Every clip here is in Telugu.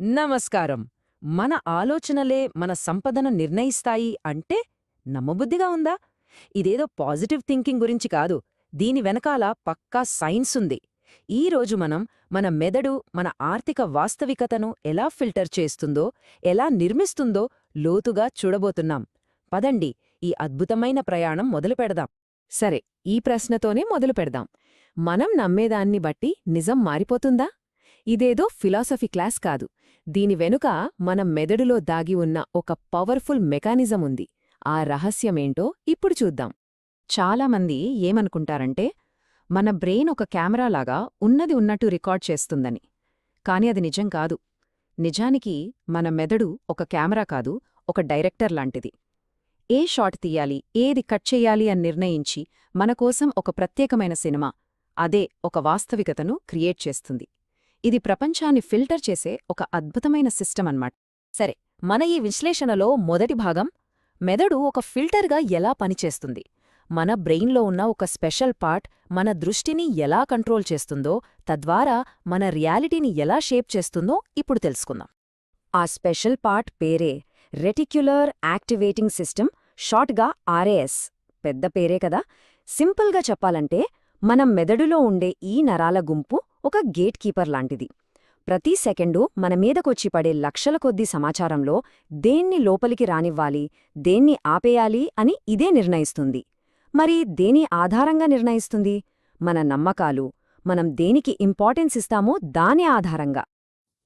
నమస్కారం. మన ఆలోచనలే మన సంపదను నిర్ణయిస్తాయి అంటే నమ్మబుద్ధిగా ఉందా? ఇదేదో పాజిటివ్ థింకింగ్ గురించి కాదు. దీని వెనకాల పక్కా సైన్స్ ఉంది. ఈరోజు మనం మన మెదడు మన ఆర్థిక వాస్తవికతను ఎలా ఫిల్టర్ చేస్తుందో ఎలా నిర్మిస్తుందో లోతుగా చూడబోతున్నాం. పదండి ఈ అద్భుతమైన ప్రయాణం మొదలు పెడదాం. సరే ఈ ప్రశ్నతోనే మొదలు పెడదాం. మనం నమ్మేదాన్ని బట్టి నిజం మారిపోతుందా? ఇదేదో ఫిలాసఫీ క్లాస్ కాదు. దీని వెనుక మన మెదడులో దాగి ఉన్న ఒక పవర్ఫుల్ మెకానిజం ఉంది. ఆ రహస్యమేంటో ఇప్పుడు చూద్దాం. చాలామంది ఏమనుకుంటారంటే మన బ్రెయిన్ ఒక కెమెరాలాగా ఉన్నది ఉన్నట్టు రికార్డ్ చేస్తుందని. కాని అది నిజం కాదు. నిజానికి మన మెదడు ఒక కెమెరా కాదు ఒక డైరెక్టర్ లాంటిది. ఏ షాట్ తీయాలి ఏది కట్ చెయ్యాలి అని నిర్ణయించి మనకోసం ఒక ప్రత్యేకమైన సినిమా అదే ఒక వాస్తవికతను క్రియేట్ చేస్తుంది. ఇది ప్రపంచాన్ని ఫిల్టర్ చేసే ఒక అద్భుతమైన సిస్టమ్ అన్నమాట. సరే మన ఈ విశ్లేషణలో మొదటి భాగం మెదడు ఒక ఫిల్టర్గా ఎలా పనిచేస్తుంది? మన బ్రెయిన్లో ఉన్న ఒక స్పెషల్ పార్ట్ మన దృష్టిని ఎలా కంట్రోల్ చేస్తుందో తద్వారా మన రియాలిటీని ఎలా షేప్ చేస్తుందో ఇప్పుడు తెలుసుకుందాం. ఆ స్పెషల్ పార్ట్ పేరే రెటిక్యులర్ యాక్టివేటింగ్ సిస్టమ్ షార్ట్గా ఆర్ఏఎస్. పెద్ద పేరే కదా. సింపుల్గా చెప్పాలంటే మనం మెదడులో ఉండే ఈ నరాల గుంపు ఒక గేట్ కీపర్ లాంటిది. ప్రతి సెకండు మన మీదకొచ్చి పడే లక్షల కొద్దీ సమాచారంలో దేన్ని లోపలికి రానివ్వాలి దేన్ని ఆపేయాలి అని ఇదే నిర్ణయిస్తుంది. మరి దేని ఆధారంగా నిర్ణయిస్తుంది? మన నమ్మకాలు మనం దేనికి ఇంపార్టెన్స్ ఇస్తామో దాని ఆధారంగా.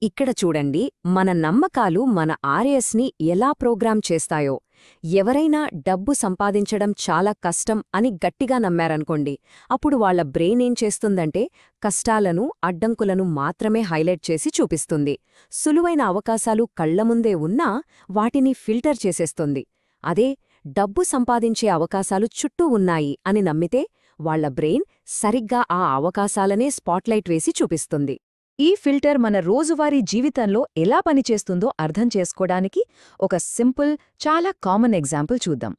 ఇక్కడ చూడండి మన నమ్మకాలు మన ఆర్ఎస్ని ఎలా ప్రోగ్రామ్ చేస్తాయో. ఎవరైనా డబ్బు సంపాదించడం చాలా కష్టం అని గట్టిగా నమ్మారనుకోండి అప్పుడు వాళ్ళ బ్రెయిన్ ఏం చేస్తుందంటే కష్టాలను అడ్డంకులను మాత్రమే హైలైట్ చేసి చూపిస్తుంది. సులువైన అవకాశాలు కళ్ళముందే ఉన్నా వాటిని ఫిల్టర్ చేసేస్తుంది. అదే డబ్బు సంపాదించే అవకాశాలు చుట్టూ ఉన్నాయి అని నమ్మితే వాళ్ళ బ్రెయిన్ సరిగ్గా ఆ అవకాశాలనే స్పాట్లైట్ వేసి చూపిస్తుంది. ఈ ఫిల్టర్ మన రోజువారీ జీవితంలో ఎలా పనిచేస్తుందో అర్థం చేసుకోవడానికి ఒక సింపుల్ చాలా కామన్ ఎగ్జాంపుల్ చూద్దాం.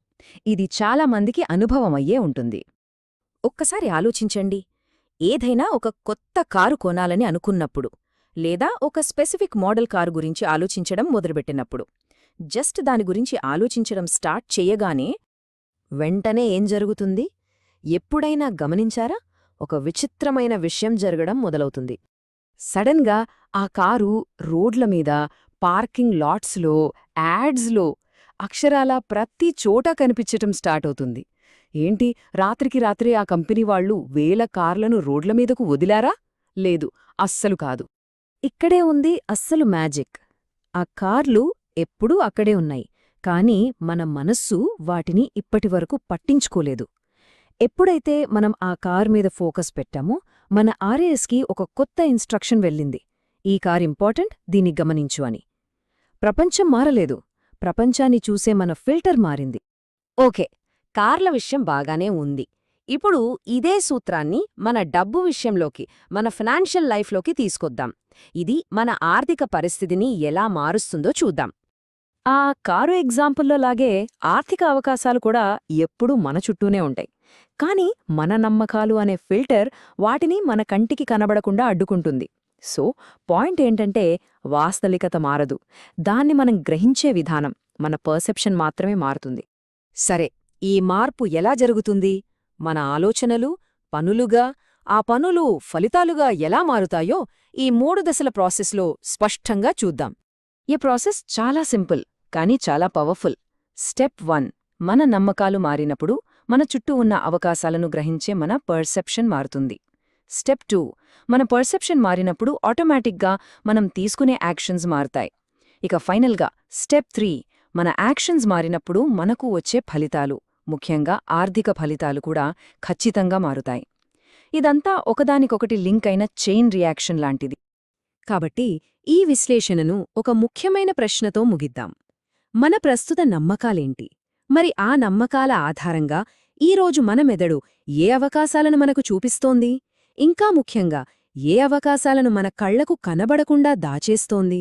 ఇది చాలా మందికి అనుభవమయ్యే ఉంటుంది. ఒక్కసారి ఆలోచించండి. ఏదైనా ఒక కొత్త కారు కొనాలని అనుకున్నప్పుడు లేదా ఒక స్పెసిఫిక్ మోడల్ కారు గురించి ఆలోచించడం మొదలుపెట్టినప్పుడు జస్ట్ దాని గురించి ఆలోచించడం స్టార్ట్ చెయ్యగానే వెంటనే ఏం జరుగుతుంది? ఎప్పుడైనా గమనించారా? ఒక విచిత్రమైన విషయం జరగడం మొదలవుతుంది. సడన్గా ఆ కారు రోడ్ల మీద పార్కింగ్ లాట్స్లో యాడ్స్లో అక్షరాలా ప్రతి చోట కనిపించటం స్టార్ట్ అవుతుంది. ఏంటి రాత్రికి రాత్రే ఆ కంపెనీ వాళ్ళు వేల కార్లను రోడ్ల మీదకు వదిలారా? లేదు అస్సలు కాదు. ఇక్కడే ఉంది అస్సలు మ్యాజిక్. ఆ కార్లు ఎప్పుడూ అక్కడే ఉన్నాయి కాని మన మనస్సు వాటిని ఇప్పటివరకు పట్టించుకోలేదు. ఎప్పుడైతే మనం ఆ కార్ మీద ఫోకస్ పెట్టామో మన ఆర్ఏఎస్కి ఒక కొత్త ఇన్స్ట్రక్షన్ వెళ్ళింది. ఈ కార్ ఇంపార్టెంట్ దీన్ని గమనించు అని. ప్రపంచం మారలేదు. ప్రపంచాన్ని చూసే మన ఫిల్టర్ మారింది. ఓకే కార్ల విషయం బాగానే ఉంది. ఇప్పుడు ఇదే సూత్రాన్ని మన డబ్బు విషయంలోకి మన ఫినాన్షియల్ లైఫ్లోకి తీసుకొద్దాం. ఇది మన ఆర్థిక పరిస్థితిని ఎలా మారుస్తుందో చూద్దాం. ఆ కారు ఎగ్జాంపుల్లో లాగే ఆర్థిక అవకాశాలు కూడా ఎప్పుడూ మన చుట్టూనే ఉంటాయి. కాని మన నమ్మకాలు అనే ఫిల్టర్ వాటిని మన కంటికి కనబడకుండా అడ్డుకుంటుంది. సో పాయింట్ ఏంటంటే వాస్తవికత మారదు. దాన్ని మనం గ్రహించే విధానం మన పర్సెప్షన్ మాత్రమే మారుతుంది. సరే ఈ మార్పు ఎలా జరుగుతుంది? మన ఆలోచనలు పనులుగా ఆ పనులు ఫలితాలుగా ఎలా మారుతాయో ఈ మూడు దశల ప్రాసెస్లో స్పష్టంగా చూద్దాం. ఈ ప్రాసెస్ చాలా సింపుల్ కానీ చాలా పవర్ఫుల్. స్టెప్ వన్ మన నమ్మకాలు మారినప్పుడు మన చుట్టూ ఉన్న అవకాశాలను గ్రహించే మన పర్సెప్షన్ మారుతుంది. స్టెప్ టూ మన పర్సెప్షన్ మారినప్పుడు ఆటోమేటిక్గా మనం తీసుకునే యాక్షన్స్ మారుతాయి. ఇక ఫైనల్గా స్టెప్ త్రీ మన యాక్షన్స్ మారినప్పుడు మనకు వచ్చే ఫలితాలు ముఖ్యంగా ఆర్థిక ఫలితాలు కూడా ఖచ్చితంగా మారుతాయి. ఇదంతా ఒకదానికొకటి లింక్ అయిన చైన్ రియాక్షన్ లాంటిది. కాబట్టి ఈ విశ్లేషణను ఒక ముఖ్యమైన ప్రశ్నతో ముగిద్దాం. మన ప్రస్తుత నమ్మకాలేంటి? మరి ఆ నమ్మకాల ఆధారంగా ఈరోజు మన మెదడు ఏ అవకాశాలను మనకు చూపిస్తోంది? ఇంకా ముఖ్యంగా ఏ అవకాశాలను మన కళ్ళకు కనబడకుండా దాచేస్తోంది?